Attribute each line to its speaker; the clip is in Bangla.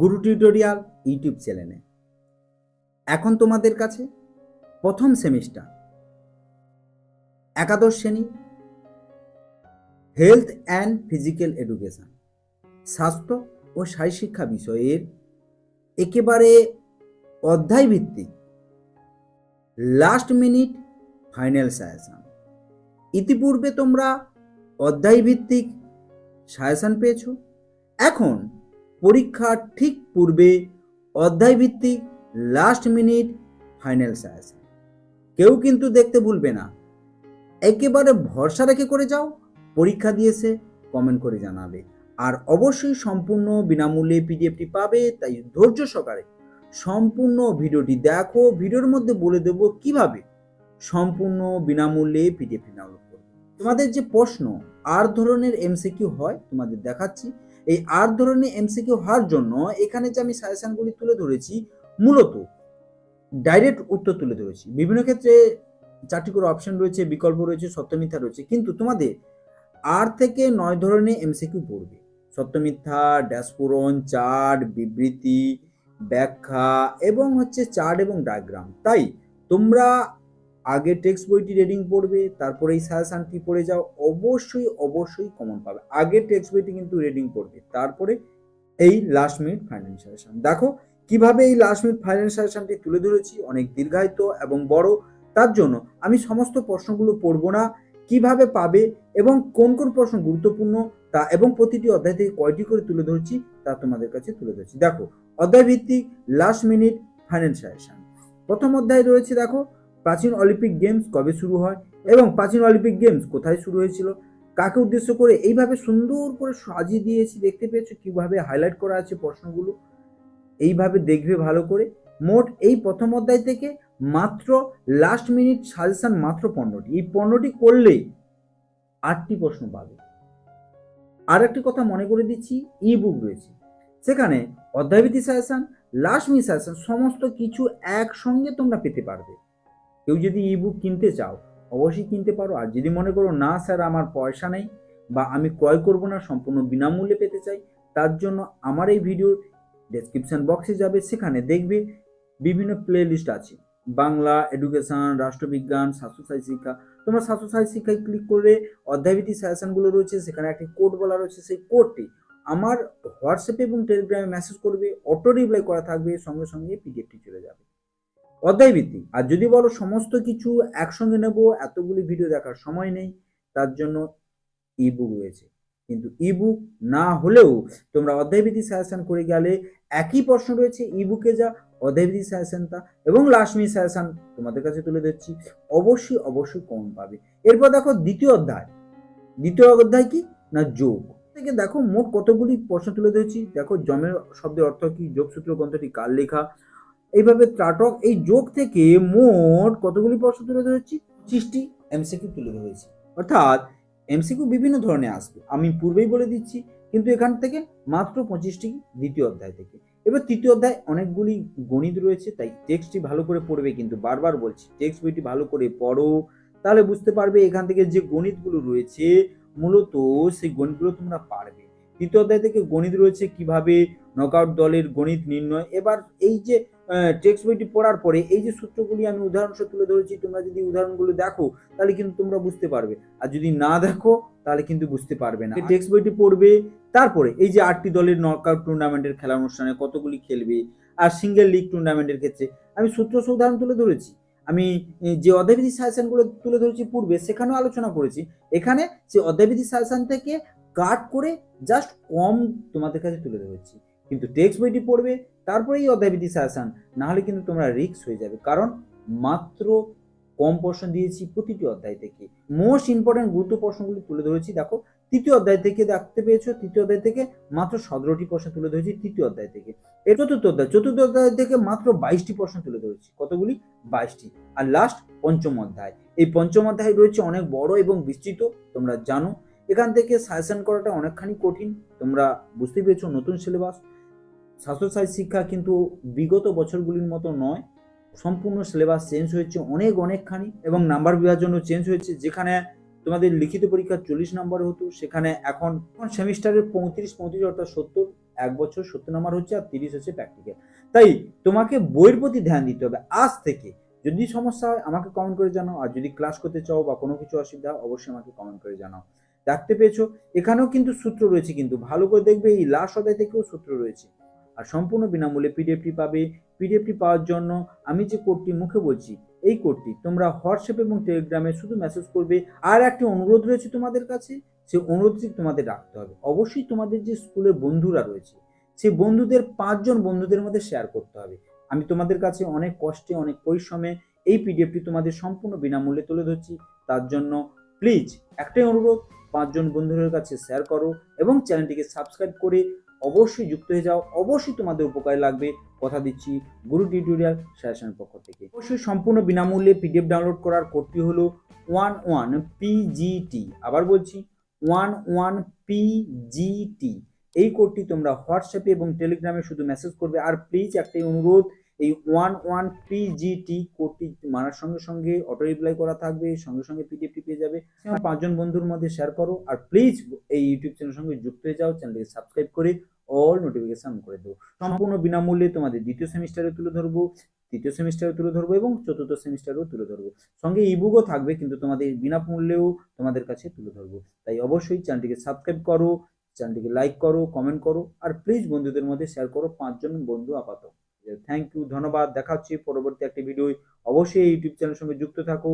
Speaker 1: গুরু টিউটোরিয়াল ইউটিউব চ্যানেলে এখন তোমাদের কাছে প্রথম সেমিস্টার একাদশ শ্রেণি। হেলথ অ্যান্ড ফিজিক্যাল এডুকেশন স্বাস্থ্য ও শারীরশিক্ষা বিষয়ের একেবারে অধ্যায় ভিত্তিক লাস্ট মিনিট ফাইনাল সাজেশন ইতিপূর্বে তোমরা অধ্যায় ভিত্তিক সাজেশন পেয়েছ। এখন পরীক্ষার ঠিক পূর্বে অধ্যায় ভিত্তিক লাস্ট মিনিট ফাইনাল সাজেশন কেউ কিন্তু দেখতে ভুলবে না। একেবারে ভরসা রেখে করে যাও, পরীক্ষা দিয়েছে কমেন্ট করে জানাবে। আর অবশ্যই সম্পূর্ণ বিনামূল্যে পিডিএফটি পাবে, তাই ধৈর্য সহকারে সম্পূর্ণ ভিডিওটি দেখো। ভিডিওর মধ্যে বলে দেব কীভাবে সম্পূর্ণ বিনামূল্যে পিডিএফটি ডাউনলোড করবে। তোমাদের যে প্রশ্ন, আর ধরনের এমসিকিউ হয়, তোমাদের দেখাচ্ছি। এই আর ধরনের এমসিকিউ হওয়ার জন্য এখানে যে আমি সাজেশনগুলি তুলে ধরেছি, মূলত ডাইরেক্ট উত্তর তুলে ধরেছি। বিভিন্ন ক্ষেত্রে চারটি করে অপশন রয়েছে, বিকল্প রয়েছে, সত্যমিথ্যা রয়েছে। কিন্তু তোমাদের আর থেকে নয় ধরনের এমসিকিউ পড়বে। সত্যমিথ্যা ড্যাশপূরণ চার্ট, বিবৃতি, ব্যাখ্যা এবং হচ্ছে চার্ট এবং ডায়াগ্রাম। তাই তোমরা আগে টেক্সট বইটি রিডিং পড়বে তারপরে এই সাজেশনটি পড়ে যাও, অবশ্যই অবশ্যই কমন পাবে। আগে টেক্সট বইটি কিন্তু রিডিং পড়বে, তারপরে এই লাস্ট মিনিট ফাইনাল সাজেশন দেখো, কীভাবে এই লাস্ট মিনিট ফাইনাল সাজেশনটি তুলে ধরেছি, অনেক দীর্ঘায়িত এবং বড়। তার জন্য আমি সমস্ত প্রশ্নগুলো পড়ব না, কীভাবে পাবে এবং কোন কোন প্রশ্ন গুরুত্বপূর্ণ তা এবং প্রতিটি অধ্যায় থেকে কয়টি করে তুলে ধরছি, তা তোমাদের কাছে তুলে ধরছি। দেখো অধ্যায় ভিত্তিক লাস্ট মিনিট ফাইনাল সাজেশন প্রথম অধ্যায় রয়েছে, দেখো প্রাচীন অলিম্পিক গেমস কবে শুরু হয় এবং প্রাচীন অলিম্পিক গেমস কোথায় শুরু হয়েছিল? কাকে উদ্দেশ্য করে এইভাবে সুন্দর করে সাজিয়ে দিয়েছি দেখতে পেয়েছ? কীভাবে হাইলাইট করা আছে প্রশ্নগুলো? এইভাবে দেখবে ভালো করে। মোট এই প্রথম অধ্যায় থেকে মাত্র লাস্ট মিনিট সাজেশন মাত্র পনেরোটি এই পনেরোটি করলেই আটটি প্রশ্ন পাবে। আর একটি কথা মনে করে দিচ্ছি ই বুক রয়েছে। সেখানে অধ্যায়ভিত্তিক সাজেশন লাস্ট মিনিট সাজেশন সমস্ত কিছু একসঙ্গে তোমরা পেতে পারবে। কেউ যদি ই বুক কিনতে চাও, অবশ্যই কিনতে পারো। আর যদি মনে করো, না স্যার, আমার পয়সা নেই বা আমি ক্রয় করব না, সম্পূর্ণ বিনামূল্যে পেতে চাই তার জন্য আমার এই ভিডিওর ডেসক্রিপশন বক্সে যাবে। সেখানে দেখবে বিভিন্ন প্লে লিস্ট আছে। বাংলা এডুকেশন রাষ্ট্রবিজ্ঞান স্বাস্থ্যসায়ী শিক্ষা। তোমরা স্বাস্থ্যসায়ী শিক্ষায় ক্লিক করে অধ্যায়ভিত্তিক সাজেশনগুলো রয়েছে, সেখানে একটি কোড বলা রয়েছে। সেই কোডটি আমার হোয়াটসঅ্যাপে এবং টেলিগ্রামে মেসেজ করবে অটো রিপ্লাই করা থাকবে, সঙ্গে সঙ্গে পিডিএফটি চলে যাবে। অধ্যায় ভিত্তিক। আর যদি বলো সমস্ত কিছু একসঙ্গে নেব, এতগুলি ভিডিও দেখার সময় নেই, তার জন্য ইবুক রয়েছে। কিন্তু ইবুক না হলেও তোমরা অধ্যায়ভিত্তিক সাজেশন করে গেলে একই প্রশ্ন রয়েছে ইবুকে যা অধ্যায়ভিত্তিক সাজেশন তা, এবং মিনিট সাজেশন তোমাদের কাছে তুলে দিচ্ছি অবশ্যই অবশ্যই কম পাবে। এরপর দেখো দ্বিতীয় অধ্যায়। দ্বিতীয় অধ্যায় কি? না, যোগ। থেকে দেখো মোট কতগুলি প্রশ্ন তুলে ধরেছি। দেখো জমের শব্দের অর্থ কি? যোগসূত্র গ্রন্থটি কার লেখা? এইভাবে ত্রাটক এই যোগ থেকে মোট কতগুলি প্রশ্ন তুলে ধরেছি পঁচিশটি এমসিকিউ তুলে ধরেছি অর্থাৎ এমসিকিউ বিভিন্ন ধরনের আসবে। আমি পূর্বেই বলে দিচ্ছি কিন্তু এখান থেকে মাত্র পঁচিশটি দ্বিতীয় অধ্যায় থেকে। এবার তৃতীয় অধ্যায় অনেকগুলি গণিত রয়েছে তাই টেক্সটটি ভালো করে পড়বে কিন্তু বারবার বলছি টেক্সট বইটি ভালো করে পড়ো তাহলে বুঝতে পারবে এখান থেকে যে গণিতগুলো রয়েছে মূলত সেই গণিতগুলো তোমরা পারবে। তৃতীয় অধ্যায় থেকে গণিত রয়েছে, কীভাবে নকআউট দলের গণিত নির্ণয়। এবার এই যে টেক্সট বইটি পড়ার পরে এই যে সূত্রগুলি আমি উদাহরণস্বরূপ তুলে ধরেছি, তোমরা যদি উদাহরণগুলো দেখো, তাহলে কিন্তু তোমরা বুঝতে পারবে। আর যদি না দেখো, তাহলে কিন্তু বুঝতে পারবে না। টেক্সট বইটি পড়বে, তারপরে এই যে আটটি দলের নকআউট টুর্নামেন্টের খেলা অনুষ্ঠানে কতগুলি খেলবে, আর সিঙ্গেল লিগ টুর্নামেন্টের ক্ষেত্রে। আমি সূত্র উদাহরণ তুলে ধরেছি। আমি যে অধ্যায়বিধি সাজেশনগুলো তুলে ধরেছি পূর্বে, সেখানেও আলোচনা করেছি। এখানে সেই অধ্যায়বিধি সাজেশন থেকে কাট করে জাস্ট কম তোমাদের কাছে তুলে ধরেছি কিন্তু টেক্সট বইটি পড়বে তারপরে এই অধ্যায়বিধি সাজেশন না হলে কিন্তু তোমরা রিক্স হয়ে যাবে। কারণ মাত্র কম প্রশ্ন দিয়েছি প্রতিটি অধ্যায় থেকে। মোস্ট ইম্পর্টেন্ট গুরুত্ব প্রশ্নগুলি তুলে ধরেছি, দেখো, তৃতীয় অধ্যায় থেকে দেখতে পেয়েছ, তৃতীয় অধ্যায় থেকে মাত্র সতেরোটি প্রশ্ন তুলে ধরেছি তৃতীয় অধ্যায় থেকে। এর চতুর্থ অধ্যায় চতুর্থ অধ্যায় থেকে মাত্র বাইশটি প্রশ্ন তুলে ধরেছি, কতগুলি? বাইশটি। আর লাস্ট পঞ্চম অধ্যায়, এই পঞ্চম অধ্যায় রয়েছে অনেক বড় এবং বিস্তৃত, তোমরা জানো। এখান থেকে সাজেশন করাটা অনেকখানি কঠিন। তোমরা বুঝতে পেরেছ নতুন সিলেবাস স্বাস্থ্যসায়ী শিক্ষা কিন্তু বিগত বছরগুলির মতো নয়। সম্পূর্ণ সিলেবাস চেঞ্জ হয়েছে অনেক অনেকখানি এবং নাম্বার বিভাজনও চেঞ্জ হয়েছে। যেখানে তোমাদের লিখিত পরীক্ষা চল্লিশ নাম্বার হতো, সেখানে এখন এখন সেমিস্টারের পঁয়ত্রিশ পঁয়ত্রিশ অর্থাৎ সত্তর, এক বছর সত্তর নাম্বার হচ্ছে আর তিরিশ হচ্ছে প্র্যাকটিক্যাল তাই তোমাকে বইয়ের প্রতি ধ্যান দিতে হবে আজ থেকে। যদি সমস্যা হয় আমাকে কমেন্ট করে জানাও, আর যদি ক্লাস করতে চাও বা কোনো কিছু অসুবিধা অবশ্যই আমাকে কমেন্ট করে জানাও। দেখতে পেয়েছ। এখানেও কিন্তু সূত্র রয়েছে কিন্তু। ভালো করে দেখবে এই লাস্ট অধ্যায় থেকেও সূত্র রয়েছে। আর সম্পূর্ণ বিনামূল্যে পিডিএফটি পাবে। পিডিএফটি পাওয়ার জন্য আমি যে কোডটি মুখে বলছি, এই কোডটি তোমরা হোয়াটসঅ্যাপ এবং টেলিগ্রামে শুধু মেসেজ করবে। আর একটি অনুরোধ রয়েছে তোমাদের কাছে, সেই অনুরোধটি তোমাদের রাখতে হবে। অবশ্যই তোমাদের যে স্কুলের বন্ধুরা রয়েছে, সেই বন্ধুদের পাঁচজন বন্ধুদের মধ্যে শেয়ার করতে হবে। আমি তোমাদের কাছে অনেক কষ্টে, অনেক পরিশ্রমে এই পিডিএফটি তোমাদের সম্পূর্ণ বিনামূল্যে তুলে ধরছি। তার জন্য প্লিজ একটাই অনুরোধ পাঁচজন বন্ধুদের কাছে শেয়ার করো এবং চ্যানেলটিকে সাবস্ক্রাইব করে অবশ্যই যুক্ত হয়ে যাও। অবশ্যই তোমাদের উপকারে লাগবে কথা দিচ্ছি গুরু টিউটোরিয়াল সাজেশনের পক্ষ থেকে। অবশ্যই সম্পূর্ণ বিনামূল্যে পিডিএফ ডাউনলোড করার কোডটি হলো ওয়ান ওয়ান পিজিটি আবার বলছি ওয়ান ওয়ান পিজিটি এই কোডটি তোমরা হোয়াটসঅ্যাপে এবং টেলিগ্রামে শুধু মেসেজ করবে। আর প্লিজ একটাই অনুরোধ এই ওয়ান ওয়ান পিজিটি কোডটি মারার সঙ্গে সঙ্গে অটো রিপ্লাই করা থাকবে সঙ্গে সঙ্গে পিডিএফটি পেয়ে যাবে। পাঁচজন বন্ধুর মধ্যে শেয়ার করো। আর প্লিজ এই ইউটিউব চ্যানেলের সঙ্গে যুক্ত হয়ে যাও চ্যানেলটিকে সাবস্ক্রাইব করে অল নোটিফিকেশন করে দেবো সম্পূর্ণ বিনামূল্যে তোমাদের দ্বিতীয় সেমিস্টারে তুলে ধরবো তৃতীয় সেমিস্টারে তুলে ধরবো এবং চতুর্থ সেমিস্টারেও তুলে ধরবো। সঙ্গে ইবুকও থাকবে কিন্তু তোমাদের বিনামূল্যেও তোমাদের কাছে তুলে ধরবো। তাই অবশ্যই চ্যানেলটিকে সাবস্ক্রাইব করো চ্যানেলটিকে লাইক করো কমেন্ট করো আর প্লিজ বন্ধুদের মধ্যে শেয়ার করো পাঁচজন বন্ধু আপাতত। থ্যাংক ইউ ধন্যবাদ দেখা হচ্ছে পরবর্তী একটি ভিডিও অবশ্যই ইউটিউব চ্যানেলের সঙ্গে যুক্ত থাকো